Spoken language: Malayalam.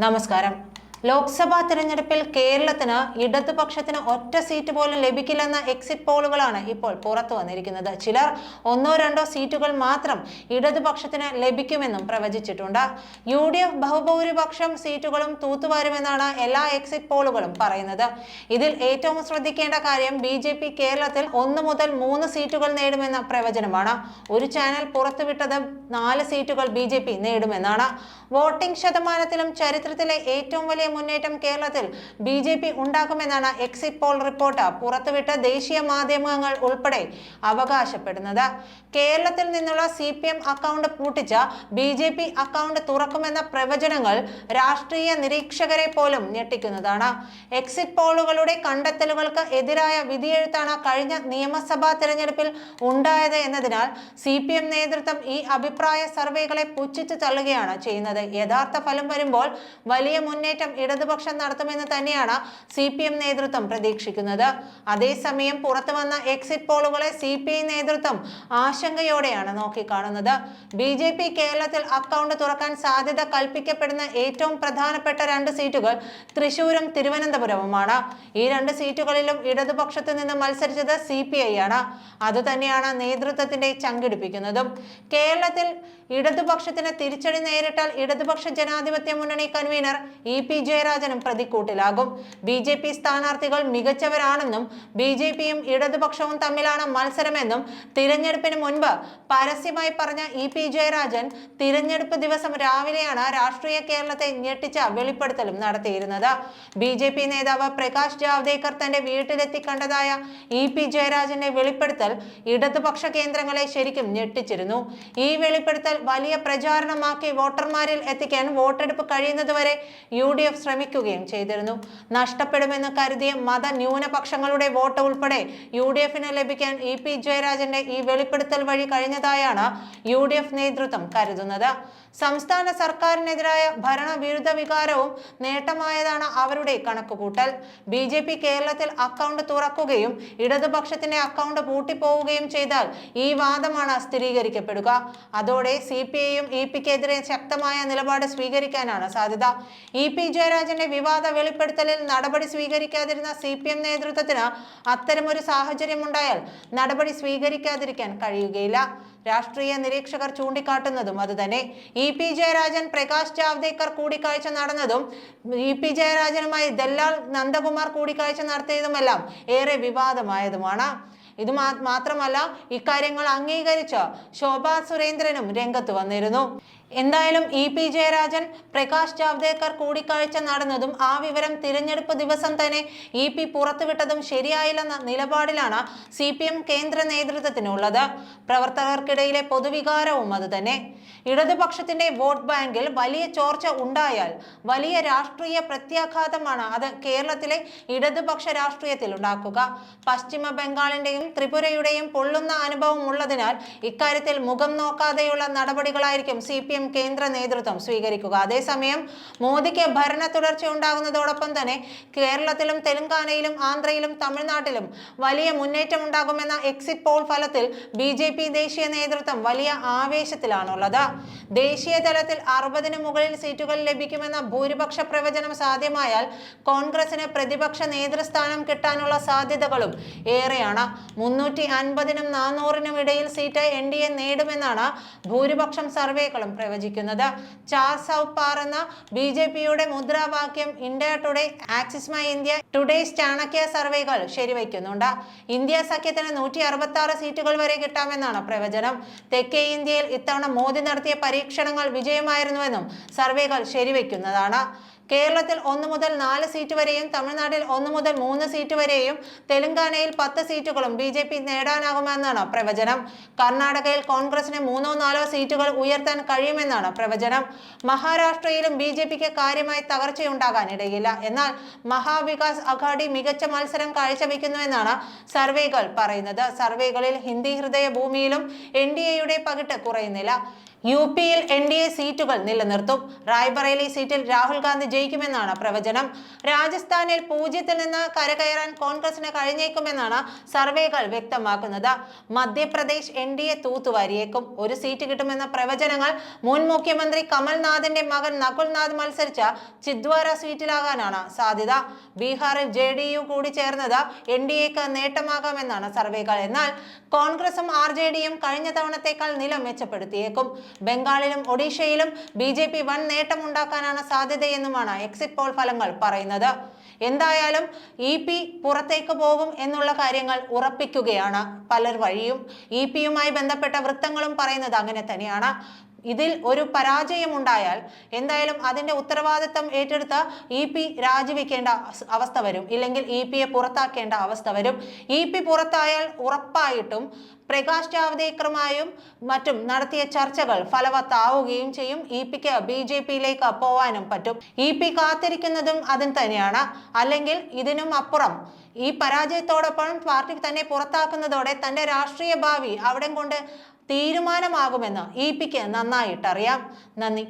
നമസ്കാരം. ലോക്സഭാ തിരഞ്ഞെടുപ്പിൽ കേരളത്തിന് ഇടതുപക്ഷത്തിന് ഒറ്റ സീറ്റ് പോലും ലഭിക്കില്ലെന്ന എക്സിറ്റ് പോളുകളാണ് ഇപ്പോൾ പുറത്തു വന്നിരിക്കുന്നത്. ചിലർ ഒന്നോ രണ്ടോ സീറ്റുകൾ മാത്രം ഇടതുപക്ഷത്തിന് ലഭിക്കുമെന്നും പ്രവചിച്ചിട്ടുണ്ട്. യു ഡി എഫ് ബഹുഭൂരിപക്ഷം സീറ്റുകളും തൂത്തുവാരുമെന്നാണ് എല്ലാ എക്സിറ്റ് പോളുകളും പറയുന്നത്. ഇതിൽ ഏറ്റവും ശ്രദ്ധിക്കേണ്ട കാര്യം ബി ജെ പി കേരളത്തിൽ ഒന്ന് മുതൽ മൂന്ന് സീറ്റുകൾ നേടുമെന്ന പ്രവചനമാണ്. ഒരു ചാനൽ പുറത്തുവിട്ടത് നാല് സീറ്റുകൾ ബി ജെ പി നേടുമെന്നാണ്. വോട്ടിംഗ് ശതമാനത്തിലും ചരിത്രത്തിലെ ഏറ്റവും വലിയ മുന്നേറ്റം കേരളത്തിൽ ബി ജെ പി ഉണ്ടാക്കുമെന്നാണ് എക്സിറ്റ് പോൾ റിപ്പോർട്ട് പുറത്തുവിട്ട ദേശീയ മാധ്യമങ്ങൾ ഉൾപ്പെടെ അവകാശപ്പെടുന്നത്. കേരളത്തിൽ നിന്നുള്ള സി പി എം അക്കൗണ്ട് പൂട്ടിച്ച ബി ജെ പി അക്കൗണ്ട് തുറക്കുമെന്ന പ്രവചനങ്ങൾ രാഷ്ട്രീയ നിരീക്ഷകരെ പോലും ഞെട്ടിക്കുന്നതാണ്. എക്സിറ്റ് പോളുകളുടെ കണ്ടെത്തലുകൾക്ക് എതിരായ വിധിയെഴുത്താണ് കഴിഞ്ഞ നിയമസഭാ തെരഞ്ഞെടുപ്പിൽ ഉണ്ടായത് എന്നതിനാൽ സി പി എം നേതൃത്വം ഈ അഭിപ്രായ സർവേകളെ പുച്ഛിച്ചു തള്ളുകയാണ് ചെയ്യുന്നത്. യഥാർത്ഥ ഫലം വരുമ്പോൾ വലിയ മുന്നേറ്റം ഇടതുപക്ഷം നടത്തുമെന്ന് തന്നെയാണ് സി പി എം നേതൃത്വം പ്രതീക്ഷിക്കുന്നത്. അതേസമയം പുറത്തു വന്ന എക്സിറ്റ് പോളുകളെ സി പി ഐ നേതൃത്വം ആശങ്കയോടെയാണ് നോക്കിക്കാണുന്നത്. ബി ജെ പി കേരളത്തിൽ അക്കൗണ്ട് തുറക്കാൻ സാധ്യത കൽപ്പിക്കപ്പെടുന്ന ഏറ്റവും പ്രധാനപ്പെട്ട രണ്ട് സീറ്റുകൾ തൃശൂരും തിരുവനന്തപുരവുമാണ്. ഈ രണ്ട് സീറ്റുകളിലും ഇടതുപക്ഷത്ത് നിന്ന് മത്സരിച്ചത് സി പി ഐ ആണ്. അതുതന്നെയാണ് നേതൃത്വത്തിന്റെ ചങ്കിടിപ്പിക്കുന്നതും. കേരളത്തിൽ ഇടതുപക്ഷത്തിന് തിരിച്ചടി നേരിട്ടാൽ ഇടതുപക്ഷ ജനാധിപത്യ മുന്നണി കൺവീനർ ഇ പി ജയരാജനും പ്രതിക്കൂട്ടിലാകും. ബി ജെ പി സ്ഥാനാർത്ഥികൾ മികച്ചവരാണെന്നും ബി ജെ പിയും ഇടതുപക്ഷവും തമ്മിലാണ് മത്സരമെന്നും തിരഞ്ഞെടുപ്പിന് മുൻപ് പരസ്യമായി പറഞ്ഞ ഇ പി ജയരാജൻ തിരഞ്ഞെടുപ്പ് ദിവസം രാവിലെയാണ് രാഷ്ട്രീയ കേരളത്തെ ഞെട്ടിച്ച വെളിപ്പെടുത്തലും നടത്തിയിരുന്നത്. ബി ജെ പി നേതാവ് പ്രകാശ് ജാവ്ദേക്കർ തന്റെ വീട്ടിലെത്തി കണ്ടതായ ഇ പി ജയരാജന്റെ വെളിപ്പെടുത്തൽ ഇടതുപക്ഷ കേന്ദ്രങ്ങളെ ശരിക്കും ഞെട്ടിച്ചിരുന്നു. ഈ വെളിപ്പെടുത്തൽ വലിയ പ്രചാരണമാക്കി വോട്ടർമാരിൽ എത്തിക്കാൻ വോട്ടെടുപ്പ് കഴിയുന്നതുവരെ യു ഡി എഫ് ശ്രമിക്കുകയും ചെയ്തിരുന്നു. നഷ്ടപ്പെടുമെന്ന് കരുതിയ മത ന്യൂനപക്ഷങ്ങളുടെ വോട്ട് ഉൾപ്പെടെ യു ഡി എഫിന് ലഭിക്കാൻ ഇ പി ജയരാജന്റെ ഈ വെളിപ്പെടുത്തൽ വഴി കഴിഞ്ഞതായാണ് യു ഡി എഫ് നേതൃത്വം കരുതുന്നത്. സംസ്ഥാന സർക്കാരിനെതിരായ ഭരണവിരുദ്ധ വികാരവും നേട്ടമായതാണ് അവരുടെ കണക്കുകൂട്ടൽ. ബി ജെ പി കേരളത്തിൽ അക്കൗണ്ട് തുറക്കുകയും ഇടതുപക്ഷത്തിന്റെ അക്കൗണ്ട് പൂട്ടിപ്പോവുകയും ചെയ്താൽ ഈ വാദമാണ് സ്ഥിരീകരിക്കപ്പെടുക. അതോടെ സി പി ഐയും ഇ പിക്കെതിരെ ശക്തമായ നിലപാട് സ്വീകരിക്കാനാണ് സാധ്യത. ഇ പി ജയരാജന്റെ വിവാദ വെളിപ്പെടുത്തലിൽ നടപടി സ്വീകരിക്കാതിരുന്ന സി പി എം നേതൃത്വത്തിന് അത്തരമൊരു സാഹചര്യമുണ്ടായാൽ നടപടി സ്വീകരിക്കാതിരിക്കാൻ കഴിയുകയില്ല. രാഷ്ട്രീയ നിരീക്ഷകർ ചൂണ്ടിക്കാട്ടുന്നതും അതുതന്നെ. ഇ പി ജയരാജൻ പ്രകാശ് ജാവ്ദേക്കർ കൂടിക്കാഴ്ച നടന്നതും ഇ പി ജയരാജനുമായി ദല്ലാൽ നന്ദകുമാർ കൂടിക്കാഴ്ച നടത്തിയതുമെല്ലാം ഏറെ വിവാദമായതുമാണ്. ഇത് മാത്രമല്ല ഇക്കാര്യങ്ങൾ അംഗീകരിച്ച് ശോഭാ സുരേന്ദ്രനും രംഗത്ത് വന്നിരുന്നു. എന്തായാലും ഇ പി ജയരാജൻ പ്രകാശ് ജാവ്ദേക്കർ കൂടിക്കാഴ്ച നടന്നതും ആ വിവരം തിരഞ്ഞെടുപ്പ് ദിവസം തന്നെ ഇ പി പുറത്തുവിട്ടതും ശരിയായില്ലെന്ന നിലപാടിലാണ് സി പി എം കേന്ദ്ര നേതൃത്വത്തിനുള്ളത്. പ്രവർത്തകർക്കിടയിലെ പൊതുവികാരവും അതുതന്നെ. ഇടതുപക്ഷത്തിന്റെ വോട്ട് ബാങ്കിൽ വലിയ ചോർച്ച ഉണ്ടായാൽ വലിയ രാഷ്ട്രീയ പ്രത്യാഘാതമാണ് അത് കേരളത്തിലെ ഇടതുപക്ഷ രാഷ്ട്രീയത്തിൽ ഉണ്ടാക്കുക. പശ്ചിമ ബംഗാളിന്റെയും ത്രിപുരയുടെയും പൊള്ളുന്ന അനുഭവം ഉള്ളതിനാൽ ഇക്കാര്യത്തിൽ മുഖം നോക്കാതെയുള്ള നടപടികളായിരിക്കും സി പി എം കേന്ദ്ര നേതൃത്വം സ്വീകരിക്കുക. അതേസമയം മോദിക്ക് ഭരണ തുടർച്ച ഉണ്ടാകുന്നതോടൊപ്പം തന്നെ കേരളത്തിലും തെലങ്കാനയിലും ആന്ധ്രയിലും തമിഴ്നാട്ടിലും വലിയ മുന്നേറ്റം ഉണ്ടാകുമെന്ന എക്സിറ്റ് പോൾ ഫലത്തിൽ ബി ജെ പി ദേശീയ നേതൃത്വം വലിയ ആവേശത്തിലാണുള്ളത്. ദേശീയ തലത്തിൽ അറുപതിന് മുകളിൽ സീറ്റുകൾ ലഭിക്കുമെന്ന ഭൂരിപക്ഷ പ്രവചനം സാധ്യമായാൽ കോൺഗ്രസിന് പ്രതിപക്ഷ നേതൃസ്ഥാനം കിട്ടാനുള്ള സാധ്യതകളും ഏറെയാണ്. മുന്നൂറ്റി അൻപതിനും നാനൂറിനും ഇടയിൽ സീറ്റ് എൻ ഡി എ നേടുമെന്നാണ് ഭൂരിപക്ഷം സർവേകളും പ്രവചിക്കുന്നത്. ചാർ സൗ പാർ എന്ന ബി ജെ പിയുടെ മുദ്രാവാക്യം India today Axis my India today's Chanakya സർവേകൾ ശരിവയ്ക്കുന്നുണ്ട്. ഇന്ത്യ സഖ്യത്തിന് നൂറ്റി അറുപത്തി ആറ് സീറ്റുകൾ വരെ കിട്ടാമെന്നാണ് പ്രവചനം. തെക്കേ ഇന്ത്യയിൽ ഇത്തവണ മോദി നടത്തിയ പരീക്ഷണങ്ങൾ വിജയമായിരുന്നുവെന്നും സർവേകൾ ശരിവയ്ക്കുന്നതാണ്. കേരളത്തിൽ ഒന്ന് മുതൽ നാല് സീറ്റ് വരെയും തമിഴ്നാട്ടിൽ ഒന്ന് മുതൽ മൂന്ന് സീറ്റ് വരെയും തെലങ്കാനയിൽ പത്ത് സീറ്റുകളും ബി ജെ പി നേടാനാകുമെന്നാണ് പ്രവചനം. കർണാടകയിൽ കോൺഗ്രസിന് മൂന്നോ നാലോ സീറ്റുകൾ ഉയർത്താൻ കഴിയുമെന്നാണ് പ്രവചനം. മഹാരാഷ്ട്രയിലും ബി ജെ പിക്ക് കാര്യമായി തകർച്ചയുണ്ടാകാൻ ഇടയില്ല എന്നാൽ മഹാവികാസ് അഘാഡി മികച്ച മത്സരം കാഴ്ചവെക്കുന്നുവെന്നാണ് സർവേകൾ പറയുന്നത്. സർവേകളിൽ ഹിന്ദി ഹൃദയ ഭൂമിയിലും എൻ ഡി എയുടെ പകിട്ട് കുറയുന്നില്ല. യു പിയിൽ എൻ ഡി എ സീറ്റുകൾ നിലനിർത്തും. റായ്ബറേലി സീറ്റിൽ രാഹുൽ ഗാന്ധി ജയിക്കുമെന്നാണ് പ്രവചനം. രാജസ്ഥാനിൽ പൂജ്യത്തിൽ നിന്ന് കരകയറാൻ കോൺഗ്രസിന് കഴിഞ്ഞേക്കുമെന്നാണ് സർവേകൾ വ്യക്തമാക്കുന്നത്. മധ്യപ്രദേശ് എൻ ഡി എ തൂത്തുവാരിയേക്കും ഒരു സീറ്റ് കിട്ടുമെന്ന പ്രവചനങ്ങൾ മുൻ മുഖ്യമന്ത്രി കമൽനാഥിന്റെ മകൻ നകുൽനാഥ് മത്സരിച്ച ചിദ്വാര സീറ്റിലാകാനാണ് സാധ്യത. ബീഹാറിൽ ജെ ഡി യു കൂടി ചേർന്നത് എൻ ഡി എക്ക് നേട്ടമാകാമെന്നാണ് സർവേകൾ. എന്നാൽ കോൺഗ്രസും ആർ ജെ ഡിയും കഴിഞ്ഞ തവണത്തേക്കാൾ നില മെച്ചപ്പെടുത്തിയേക്കും. ബംഗാളിലും ഒഡീഷയിലും ബി ജെ പി വൻ നേട്ടമുണ്ടാക്കാനാണ് സാധ്യതയെന്നുമാണ് എക്സിറ്റ് പോൾ ഫലങ്ങൾ പറയുന്നത്. എന്തായാലും ഇ പി പുറത്തേക്ക് പോകും എന്നുള്ള കാര്യങ്ങൾ ഉറപ്പിക്കുകയാണ്. പലർ വഴിയും ഇ പിയുമായി ബന്ധപ്പെട്ട വൃത്തങ്ങളും പറയുന്നത് അങ്ങനെ തന്നെയാണ്. ഇതിൽ ഒരു പരാജയം ഉണ്ടായാൽ എന്തായാലും അതിന്റെ ഉത്തരവാദിത്തം ഏറ്റെടുത്ത ഇ പി രാജിവെക്കേണ്ട അവസ്ഥ വരും. ഇല്ലെങ്കിൽ ഇ പിയെ പുറത്താക്കേണ്ട അവസ്ഥ വരും. ഇ പി പുറത്തായാൽ ഉറപ്പായിട്ടും പ്രകാശ് ജാവ്ദേക്കറുമായും മറ്റും നടത്തിയ ചർച്ചകൾ ഫലവത്താവുകയും ചെയ്യും. ഇ പിക്ക് ബി ജെ പിയിലേക്ക് പോവാനും പറ്റും. ഇ പി കാത്തിരിക്കുന്നതും അതിന് തന്നെയാണ്. അല്ലെങ്കിൽ ഇതിനും അപ്പുറം ഈ പരാജയത്തോടൊപ്പം പാർട്ടി തന്നെ പുറത്താക്കുന്നതോടെ തന്റെ രാഷ്ട്രീയ ഭാവി അവിടെ കൊണ്ട് തീരുമാനമാകുമെന്ന് ഇ പിക്ക് നന്നായിട്ടറിയാം. നന്ദി.